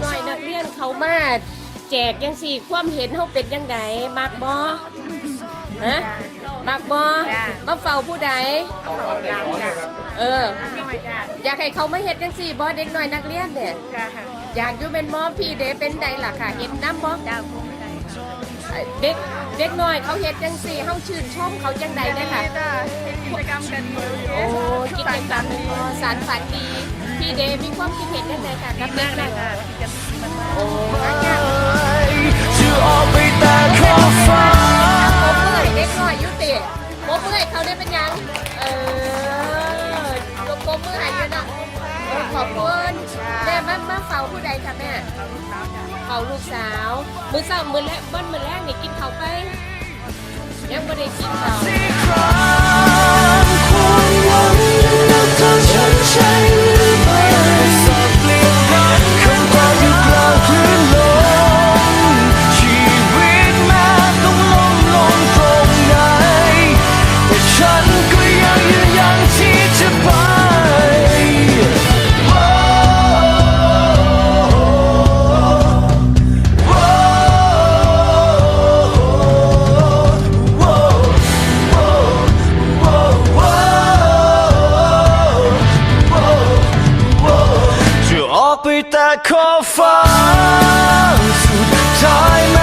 หน่อยนักเรียนเขามาแจกยังสี่ความเห็นเขาเป็นยังไงมากบอฮะมากบอมาเฝ้าผู้ใดเออ อยากให้เขามาเห็นยังสี่บอเด็กหน่อยนักเรียนเนี่ยอยากอยู่เป็นมอพี่เด็เป็นใดล่ะค่ะเห็นน้ำบอ เด็กเด็กน้อยเขาเฮ็ดยังสี่เขาชื่นชมเขาจังใดได้ค่ะกิจกรรมกันอยู่โอ้กิจกรรมสารฝันดีพี่เดมีความคิดเห็นยังไงค่ะกับเด็กน้อยโอ้จะออกไปแต่ขอบฟ้าผมเมื่อยเด็กน้อยอยุติผมเมื่อยเขาได้เป็นยังเออลงผมเมื่อยอยู่นะเออขอบคุณแม่มามาเฝ้าผู้ใดคะแม่ เขาลูกสาว มือเศร้ามือแรกเบิ้ลมือแรกนี่กินเขาไปยังไม่ได้กินเขา อกไปแต่ขอบฟ้าสุดท้าย